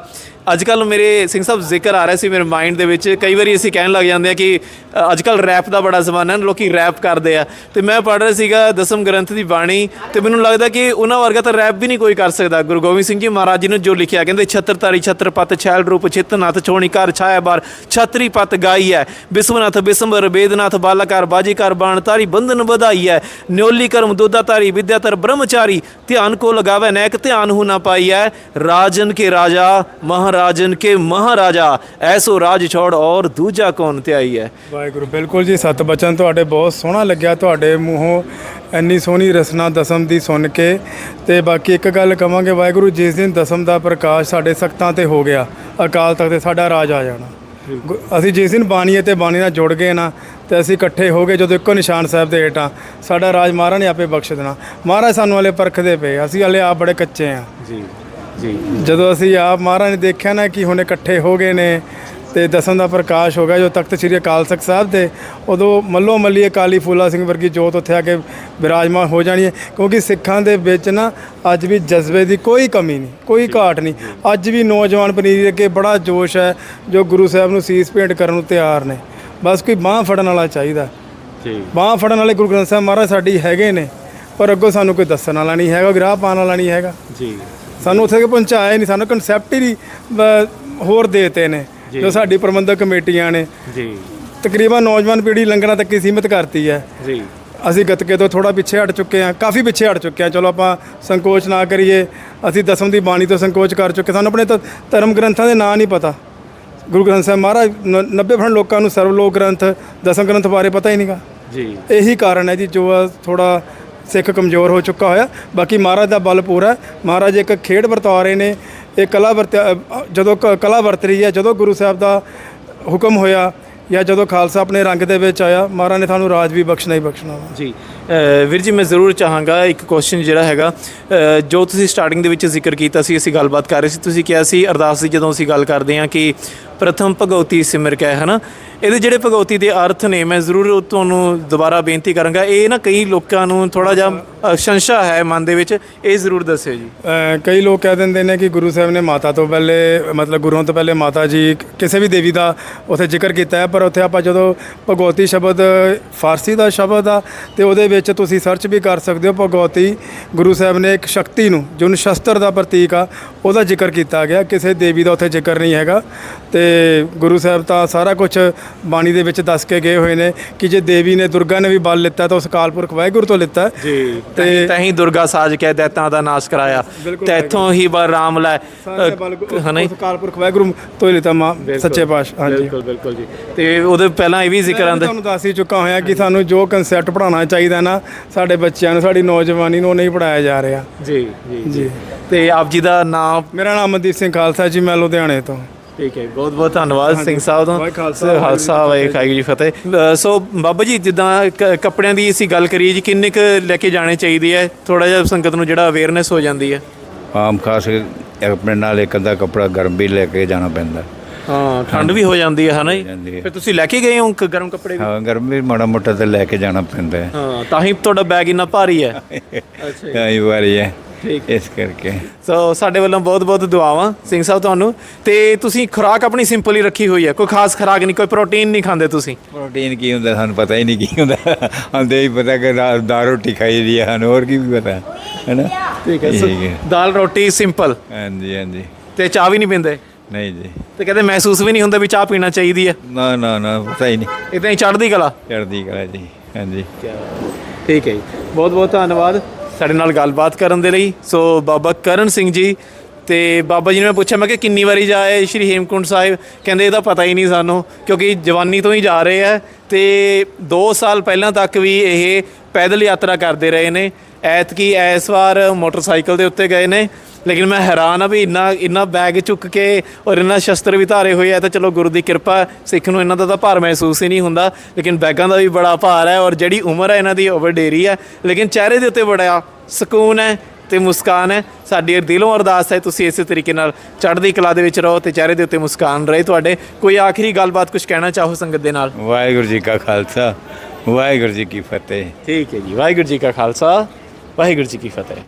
ਅੱਜ ਕੱਲ ਮੇਰੇ ਸਿੰਘ ਸਾਹਿਬ ਜ਼ਿਕਰ ਆ ਰਿਹਾ ਸੀ ਮੇਰੇ ਮਾਈਂਡ ਦੇ ਵਿੱਚ ਕਈ ਵਾਰੀ ਅਸੀਂ ਕਹਿਣ ਲੱਗ ਜਾਂਦੇ ਆ ਕਿ ਅ, ਅੱਜ ਕੱਲ ਰੈਪ ਦਾ ਬੜਾ ਜ਼ਮਾਨਾ ਹੈ, ਲੋਕੀ ਰੈਪ ਕਰਦੇ ਆ। ਤੇ ਮੈਂ ਪੜ੍ਹ ਰਿਹਾ ਸੀਗਾ ਦਸਮ ਗ੍ਰੰਥ ਦੀ ਬਾਣੀ, ਤੇ ਮੈਨੂੰ ਲੱਗਦਾ ਕਿ ਉਹਨਾਂ ਵਰਗਾ ਤਾਂ ਰੈਪ ਵੀ ਨਹੀਂ ਕੋਈ ਕਰ ਸਕਦਾ। ਗੁਰੂ ਗੋਬਿੰਦ ਸਿੰਘ ਜੀ ਮਹਾਰਾਜ ਜੀ ਨੇ ਜੋ ਲਿਖਿਆ, ਕਹਿੰਦੇ ਛਤਰਤਾਰੀ ਛਤਰਪਤ ਛੈਲ ਰੂਪ ਚਿਤਨਾਥ ਛੋਣੀ ਕਰ ਛਾਇਆ ਬਾਰ, ਛਤਰੀ ਪਤ ਗਾਈ ਹੈ। ਬਿਸਵਨਾਥ ਬਿਸੰਬਰ ਬੇਦਨਾਥ ਬਾਲਕਾਰ, ਬਾਜੀਕਾਰ, ਬਾਣ ਤਾਰੀ, ਬੰਧਨ ਵਧਾਈ ਹੈ। ਨਿਓਲੀ ਕਰਮ ਦੋਦਾ ਤਾਰੀ ਵਿਦਿਆਤਰ ਬ੍ਰਹਮਚਾਰੀ, ਧਿਆਨ ਕੋ ਲਗਾਵੇ ਨੈਕ, ਧਿਆਨ ਹੂ ਨਾ ਪਾਈ ਹੈ। ਰਾਜਨ ਕੇ ਰਾਜਾ, ਮਹਾਰਾਜਨ ਕੇ ਮਹਾਰਾਜਾ, ਐਸੋ ਰਾਜ ਛੋੜ ਔਰ ਦੂਜਾ ਕੌਣ ਧਿਆਈ ਹੈ? ਵਾਹਿਗੁਰੂ। ਬਿਲਕੁਲ ਜੀ ਸਤ ਬਚਨ ਤੁਹਾਡੇ ਬਹੁਤ ਸੋਹਣਾ ਲੱਗਿਆ ਤੁਹਾਡੇ ਮੂੰਹੋਂ ਇੰਨੀ ਸੋਹਣੀ ਰਸਨਾ ਦਸਮ ਦੀ ਸੁਣ ਕੇ। ਤੇ ਬਾਕੀ ਇੱਕ ਗੱਲ ਕਵਾਂਗੇ ਵਾਹਿਗੁਰੂ ਜਿਸ ਦਿਨ ਦਸਮ ਦਾ ਪ੍ਰਕਾਸ਼ ਸਾਡੇ ਸਖਤਾਂ ਤੇ ਹੋ ਗਿਆ ਅਕਾਲ ਤਖਤ ਤੇ ਸਾਡਾ ਰਾਜ ਆ ਜਾਣਾ। ਗੁ- ਅਸੀਂ ਜਿਸ ਦਿਨ ਬਾਣੀ ਅਤੇ ਬਾਣੀ ਨਾਲ ਜੁੜ ਗਏ ਨਾ ਤੇ ਅਸੀਂ ਇਕੱਠੇ ਹੋ ਗਏ ਜਦੋਂ ਇੱਕੋ ਨਿਸ਼ਾਨ ਸਾਹਿਬ ਦੇ ਹੇਠਾਂ ਸਾਡਾ ਰਾਜ ਮਹਾਰਾਜ ਨੇ ਆਪੇ ਬਖਸ਼ ਦੇਣਾ। ਮਹਾਰਾਜ ਸਾਨੂੰ ਵਾਲੇ ਪਰਖਦੇ ਪਏ ਅਸੀਂ ਹਲੇ ਆਪ ਬੜੇ ਕੱਚੇ ਆ। ਜੀ ਜੀ। ਜਦੋਂ ਅਸੀਂ ਆਪ ਮਹਾਰਾਜ ਨੇ ਦੇਖਿਆ ਨਾ ਕਿ ਹੁਣ ਇਕੱਠੇ ਹੋ ਗਏ ਨੇ ਤੇ ਦਸਮ ਦਾ ਪ੍ਰਕਾਸ਼ ਹੋ ਗਿਆ ਜੋ ਤਖਤ ਸ੍ਰੀ ਅਕਾਲ ਤਖਤ ਸਾਹਿਬ ਦੇ। ਉਦੋਂ ਮੱਲੋ ਮੱਲੀ ਅਕਾਲੀ ਫੂਲਾ ਸਿੰਘ ਵਰਗੀ ਜੋਤ ਉੱਥੇ ਆ ਕੇ ਵਿਰਾਜਮਾਨ ਹੋ ਜਾਣੀ ਹੈ ਕਿਉਂਕਿ ਸਿੱਖਾਂ ਦੇ ਵਿੱਚ ਨਾ ਅੱਜ ਵੀ ਜਜ਼ਬੇ ਦੀ ਕੋਈ ਕਮੀ ਨਹੀਂ ਕੋਈ ਘਾਟ ਨਹੀਂ। ਅੱਜ ਵੀ ਨੌਜਵਾਨ ਪਨੀਰੀ ਅੱਗੇ ਬੜਾ ਜੋਸ਼ ਹੈ ਜੋ ਗੁਰੂ ਸਾਹਿਬ ਨੂੰ ਸੀਸ ਭੇਂਟ ਕਰਨ ਨੂੰ ਤਿਆਰ ਨੇ। ਬਸ ਕੋਈ ਬਾਹ ਫੜਨ ਵਾਲਾ ਚਾਹੀਦਾ। ਜੀ। ਬਾਹ ਫੜਨ ਵਾਲੇ ਗੁਰੂ ਗ੍ਰੰਥ ਸਾਹਿਬ ਮਹਾਰਾਜ ਸਾਡੀ ਹੈਗੇ ਨੇ ਪਰ ਅੱਗੋਂ ਸਾਨੂੰ ਕੋਈ ਦੱਸਣ ਵਾਲਾ ਨਹੀਂ ਹੈਗਾ ਗ੍ਰਾਹ ਪਾਉਣ ਵਾਲਾ ਨਹੀਂ ਹੈਗਾ। ਜੀ। ਸਾਨੂੰ ਉੱਥੇ ਪਹੁੰਚਾਇਆ ਨਹੀਂ ਸਾਨੂੰ ਕਨਸੈਪਟ ਹੀ ਨਹੀਂ, ਹੋਰ ਦੇਤੇ ਨੇ। ਜੋ। ਸਾਡੀ ਪ੍ਰਬੰਧਕ ਕਮੇਟੀਆਂ ਨੇ। ਜੀ। ਤਕਰੀਬਨ ਨੌਜਵਾਨ ਪੀੜ੍ਹੀ ਲੰਗਰਾਂ ਤੱਕ ਹੀ ਸੀਮਿਤ ਕਰਤੀ ਹੈ। ਜੀ। ਅਸੀਂ ਗੱਤਕੇ ਤੋਂ ਥੋੜਾ ਪਿੱਛੇ ਹਟ ਚੁੱਕੇ ਹਾਂ ਕਾਫੀ ਪਿੱਛੇ ਹਟ ਚੁੱਕੇ ਹਾਂ। ਚਲੋ ਆਪਾਂ ਸੰਕੋਚ ਨਾ ਕਰੀਏ ਅਸੀਂ ਦਸਮ ਦੀ ਬਾਣੀ ਤੋਂ ਸੰਕੋਚ ਕਰ ਚੁੱਕੇ ਸਾਨੂੰ ਆਪਣੇ ਧ- ਧਰਮ ਗ੍ਰੰਥਾਂ ਦੇ ਨਾਂ ਨਹੀਂ ਪਤਾ। ਗੁਰੂ ਗ੍ਰੰਥ ਸਾਹਿਬ ਮਹਾਰਾਜ 90% ਲੋਕਾਂ ਨੂੰ ਸਰਵ ਲੋਕ ਗ੍ਰੰਥ ਦਸਮ ਗ੍ਰੰਥ ਬਾਰੇ ਪਤਾ ਹੀ ਨਹੀਂਗਾ। ਜੀ। ਇਹੀ ਕਾਰਨ ਹੈ ਜੀ ਜੋ ਥੋੜਾ ਸਿੱਖ ਕਮਜ਼ੋਰ ਹੋ ਚੁੱਕਾ ਹੋਇਆ। ਬਾਕੀ ਮਹਾਰਾਜ ਦਾ ਬਲ ਪੂਰਾ। ਮਹਾਰਾਜ ਇੱਕ ਖੇਡ ਵਰਤਾ ਰਹੇ ਨੇ। ਇਹ ਕਲਾ ਵਰਤ ਜਦੋਂ ਕ- ਕਲਾ ਵਰਤ ਰਹੀ ਹੈ ਜਦੋਂ ਗੁਰੂ ਸਾਹਿਬ ਦਾ ਹੁਕਮ ਹੋਇਆ ਜਾਂ ਜਦੋਂ ਖਾਲਸਾ ਆਪਣੇ ਰੰਗ ਦੇ ਵਿੱਚ ਆਇਆ ਮਹਾਰਾਜ ਨੇ ਤੁਹਾਨੂੰ ਰਾਜ ਵੀ ਬਖਸ਼ਣਾ ਹੀ ਬਖਸ਼ਣਾ ਵਾ। ਜੀ ਅ, ਵੀਰ ਜੀ ਮੈਂ ਜ਼ਰੂਰ ਚਾਹਾਂਗਾ ਇੱਕ ਕੁਐਸਚਨ ਜਿਹੜਾ ਹੈਗਾ ਅ, ਜੋ ਤੁਸੀਂ ਸਟਾਰਟਿੰਗ ਦੇ ਵਿੱਚ ਜ਼ਿਕਰ ਕੀਤਾ ਸੀ ਅਸੀਂ ਗੱਲਬਾਤ ਕਰ ਰਹੇ ਸੀ ਤੁਸੀਂ ਕਿਹਾ ਸੀ ਅਰਦਾਸ ਦੀ ਜਦੋਂ ਅਸੀਂ ਗੱਲ ਕਰਦੇ ਹਾਂ ਕਿ ਪ੍ਰਥਮ ਭਗਉਤੀ ਸਿਮਰ ਕੇ ਹਨਾ? ਇਹਦੇ ਜਿਹੜੇ ਭਗਉਤੀ ਦੇ ਅਰਥ ਨੇ ਮੈਂ ਜ਼ਰੂਰ ਤੁਹਾਨੂੰ ਦੁਬਾਰਾ ਬੇਨਤੀ ਕਰਾਂਗਾ। ਇਹ ਨਾ ਕਈ ਲੋਕਾਂ ਨੂੰ ਥੋੜਾ ਜਿਹਾ ਅ, ਸ਼ੰਸ਼ਾ ਹੈ ਮਨ ਦੇ ਵਿੱਚ ਇਹ ਜ਼ਰੂਰ ਦੱਸਿਓ ਜੀ। ਕਈ ਲੋਕ ਕਹਿ ਦਿੰਦੇ ਨੇ ਕਿ ਗੁਰੂ ਸਾਹਿਬ ਨੇ ਮਾਤਾ ਤੋਂ ਪਹਿਲੇ ਮਤਲਬ ਗੁਰੂਆਂ ਤੋਂ ਪਹਿਲੇ ਮਾਤਾ ਜੀ ਕਿਸੇ ਵੀ ਦੇਵੀ ਦਾ ਉੱਥੇ ਜ਼ਿਕਰ ਕੀਤਾ ਹੈ ਪਰ ਉੱਥੇ ਆਪਾਂ ਜਦੋਂ ਭਗਵਤੀ ਸ਼ਬਦ ਫਾਰਸੀ ਦਾ ਸ਼ਬਦ ਆ ਤੇ ਉਹਦੇ ਵਿੱਚ ਤੁਸੀਂ ਸਰਚ ਵੀ ਕਰ ਸਕਦੇ ਹੋ ਭਗਵਤੀ ਗੁਰੂ ਸਾਹਿਬ ਨੇ ਇੱਕ ਸ਼ਕਤੀ ਨੂੰ ਜੋ ਸ਼ਸਤਰ ਦਾ ਪ੍ਰਤੀਕ ਆ ਉਹਦਾ ਜ਼ਿਕਰ ਕੀਤਾ ਗਿਆ। ਕਿਸੇ ਦੇਵੀ ਦਾ ਉੱਥੇ ਜ਼ਿਕਰ ਨਹੀਂ ਹੈਗਾ ਤੇ ਗੁਰੂ ਸਾਹਿਬ ਤਾਂ ਸਾਰਾ ਕੁਝ ਬਾਣੀ ਦੇ ਵਿੱਚ ਦੱਸ ਕੇ ਗਏ ਹੋਏ ਨੇ ਕਿ ਜੇ ਦੇਵੀ ਨੇ ਦੁਰਗਾ ਨੇ ਵੀ ਬਲ ਲਿੱਤਾ ਤਾਂ ਉਸ ਕਾਲਪੁਰਖ ਵਾਹਿਗੁਰੂ ਤੋਂ ਲਿੱਤਾ। ਜੀ ਤੇ ਤੇ ਤਹੀਂ ਦੁਰਗਾ ਸਾਜ ਕੇ ਦੈਤਾਂ ਦਾ ਨਾਸ਼ ਕਰਾਇਆ। ਤੇ ਇੱਥੋਂ ਹੀ ਬਲ ਰਾਮ ਲੈ ਹਨਾ? ਉਸ ਕਾਲਪੁਰਖ ਵਾਹਿਗੁਰੂ ਤੋਂ ਹੀ ਲਿੱਤਾ ਮਾਂ ਸੱਚੇ ਪਾਤਸ਼ਾਹ ਹਾਂਜੀ। ਬਿਲਕੁਲ ਬਿਲਕੁਲ ਜੀ। ਤੇ ਉਹਦੇ ਪਹਿਲਾਂ ਇਹ ਵੀ ਜ਼ਿਕਰ ਆਂਦਾ ਤੁਹਾਨੂੰ ਦੱਸ ਹੀ ਚੁੱਕਾ ਹੋਇਆ ਕਿ ਸਾਨੂੰ ਜੋ ਕਨਸੈਪਟ ਪੜਾਉਣਾ ਚਾਹੀਦਾ ਨਾ ਸਾਡੇ ਬੱਚਿਆਂ ਨੂੰ ਸਾਡੀ ਨੌਜਵਾਨੀ ਨੂੰ ਨਹੀਂ ਪੜਾਇਆ ਜਾ ਰਿਹਾ। ਜੀ ਜੀ ਜੀ। ਤੇ ਆਪ ਜੀ ਦਾ ਨਾਮ? ਮੇਰਾ ਨਾਮ ਅਮਨਦੀਪ ਸਿੰਘ ਖਾਲਸਾ ਜੀ ਮੈਂ ਲੁਧਿਆਣੇ ਤੋਂ। ਠੀਕ ਹੈ ਬਹੁਤ ਬਹੁਤ ਧੰਨਵਾਦ ਸਿੰਘ ਸਾਹਿਬ ਵਾਹਿ ਖਾਲਸਾ, ਖਾਲਸਾ ਵਾਹਿ ਖਾਈ ਜੀ ਫਤਿਹ। ਸੋ ਬਾਬਾ ਜੀ ਜਿੱਦਾਂ ਕੱਪੜਿਆਂ ਦੀ ਅਸੀਂ ਗੱਲ ਕਰੀਏ ਜੀ ਕਿੰਨੇ ਕੁ ਲੈ ਕੇ ਜਾਣੇ ਚਾਹੀਦੇ ਆ? ਥੋੜਾ ਜਿਹਾ ਸੰਗਤ ਨੂੰ ਜਿਹੜਾ ਅਵੇਅਰਨੈਸ ਹੋ ਜਾਂਦੀ ਹੈ ਆਮ ਖਾਸ ਆਪਣੇ ਨਾਲ ਇੱਕ ਅੱਧਾ ਕੱਪੜਾ ਗਰਮ ਵੀ ਲੈ ਕੇ ਜਾਣਾ ਪੈਂਦਾ। ਹਾਂ ਠੰਡ ਵੀ ਹੋ ਜਾਂਦੀ ਹੈ ਹਨਾ ਜੀ? ਹੈ। ਫਿਰ ਤੁਸੀਂ ਲੈ ਕੇ ਗਏ ਹੋ ਗਰਮ ਕੱਪੜੇ ਵੀ? ਹਾਂ ਗਰਮ ਵੀ ਮਾੜਾ ਮੋਟਾ ਤੇ ਲੈ ਕੇ ਜਾਣਾ ਪੈਂਦਾ। ਹੈ ਹਾਂ ਤਾਂ ਹੀ ਤੁਹਾਡਾ ਬੈਗ ਇੰਨਾ ਭਾਰੀ ਹੈ ਅੱਛਾ ਕਈ ਵਾਰੀ ਹੈ ਠੀਕ। ਇਸ ਕਰਕੇ। ਸੋ ਸਾਡੇ ਵੱਲੋਂ ਬਹੁਤ ਬਹੁਤ ਦੁਆਵਾਂ ਸਿੰਘ ਸਾਹਿਬ ਤੁਹਾਨੂੰ। ਤੇ ਤੁਸੀਂ ਖੁਰਾਕ ਆਪਣੀ ਸਿੰਪਲ ਹੀ ਰੱਖੀ ਹੋਈ ਹੈ ਕੋਈ ਖਾਸ ਖੁਰਾਕ ਨਹੀਂ ਕੋਈ ਪ੍ਰੋਟੀਨ ਨਹੀਂ ਖਾਂਦੇ ਤੁਸੀਂ। ਪ੍ਰੋਟੀਨ ਕੀ ਹੁੰਦਾ ਸਾਨੂੰ ਪਤਾ ਹੀ ਨਹੀਂ ਕੀ ਹੁੰਦਾ। ਹੰਦੇ ਹੀ ਪਤਾ ਕਿ ਦਾਲ ਰੋਟੀ ਖਾਈ ਦੀ ਹੈ ਹੋਰ ਕੀ ਵੀ ਪਤਾ ਹੈ ਨਾ ਠੀਕ ਹੈ। ਸੋ ਦਾਲ ਰੋਟੀ ਸਿੰਪਲ ਹਾਂਜੀ ਹਾਂਜੀ। ਤੇ ਚਾਹ ਵੀ ਨਹੀਂ ਪੀਂਦੇ? ਨਹੀਂ ਜੀ। ਤੇ ਕਹਿੰਦੇ ਮਹਿਸੂਸ ਵੀ ਨਹੀਂ ਹੁੰਦਾ ਵੀ ਚਾਹ ਪੀਣਾ ਚਾਹੀਦੀ ਹੈ। ਨਾ ਨਾ ਨਾ ਪਤਾ ਹੀ ਨਹੀਂ। ਇਦਾਂ ਹੀ ਚੜ੍ਹਦੀ ਕਲਾ। ਚੜ੍ਹਦੀ ਕਲਾ ਜੀ ਹਾਂਜੀ। ਠੀਕ ਹੈ ਜੀ। ਬਹੁਤ ਬਹੁਤ ਧੰਨਵਾਦ। ਸਾਡੇ ਨਾਲ ਗੱਲਬਾਤ ਕਰਨ ਦੇ ਲਈ। ਸੋ ਬਾਬਾ ਕਰਨ ਸਿੰਘ ਜੀ ਤੇ ਬਾਬਾ ਜੀ ਨੇ ਮੈਂ ਪੁੱਛਿਆ, ਮੈਂ ਕਿ ਕਿੰਨੀ ਵਾਰੀ ਜਾਏ ਸ਼੍ਰੀ ਹੇਮਕੁੰਟ ਸਾਹਿਬ? ਕਹਿੰਦੇ ਇਹਦਾ ਪਤਾ ਹੀ ਨਹੀਂ ਸਾਨੂੰ, ਕਿਉਂਕਿ ਜਵਾਨੀ ਤੋਂ ਹੀ ਜਾ ਰਹੇ ਆ ਤੇ 2 ਸਾਲ ਪਹਿਲਾਂ ਤੱਕ ਵੀ ਇਹ ਪੈਦਲ ਯਾਤਰਾ ਕਰਦੇ ਰਹੇ ਨੇ। ਐਤਕੀ ਇਸ ਵਾਰ ਮੋਟਰਸਾਈਕਲ ਦੇ ਉੱਤੇ ਗਏ ਨੇ ਲੇਕਿਨ ਮੈਂ ਹੈਰਾਨ ਆ ਵੀ ਇੰਨਾ ਇੰਨਾ ਬੈਗ ਚੁੱਕ ਕੇ ਔਰ ਇੰਨਾ ਸ਼ਸਤਰ ਵੀ ਧਾਰੇ ਹੋਏ ਆ ਤਾਂ ਚਲੋ ਗੁਰੂ ਦੀ ਕਿਰਪਾ ਸਿੱਖ ਨੂੰ ਇਹਨਾਂ ਦਾ ਤਾਂ ਭਾਰ ਮਹਿਸੂਸ ਹੀ ਨਹੀਂ ਹੁੰਦਾ ਲੇਕਿਨ ਬੈਗਾਂ ਦਾ ਵੀ ਬੜਾ ਭਾਰ ਹੈ ਔਰ ਜਿਹੜੀ ਉਮਰ ਹੈ ਇਹਨਾਂ ਦੀ ਉਹ ਵਡੇਰੀ ਹੈ ਲੇਕਿਨ ਚਿਹਰੇ ਦੇ ਉੱਤੇ ਬੜਾ ਸਕੂਨ ਹੈ ਤੇ ਮੁਸਕਾਨ ਹੈ। ਸਾਡੀ ਦਿਲੋਂ ਅਰਦਾਸ ਹੈ ਤੁਸੀਂ ਇਸੇ ਤਰੀਕੇ ਨਾਲ ਚੜ੍ਹਦੀ ਕਲਾ ਦੇ ਵਿੱਚ ਰਹੋ ਤੇ ਚਿਹਰੇ ਦੇ ਉੱਤੇ ਮੁਸਕਾਨ ਰਹੇ ਤੁਹਾਡੇ। ਕੋਈ ਆਖਰੀ ਗੱਲਬਾਤ ਕੁਝ ਕਹਿਣਾ ਚਾਹੋ ਸੰਗਤ ਦੇ ਨਾਲ? ਵਾਹਿਗੁਰੂ ਜੀ ਕਾ ਖਾਲਸਾ ਵਾਹਿਗੁਰੂ ਜੀ ਕੀ ਫਤਿਹ। ਠੀਕ ਹੈ ਜੀ ਵਾਹਿਗੁਰੂ ਜੀ ਕਾ ਖਾਲਸਾ ਵਾਹਿਗੁਰੂ ਜੀ ਕੀ ਫਤਿਹ।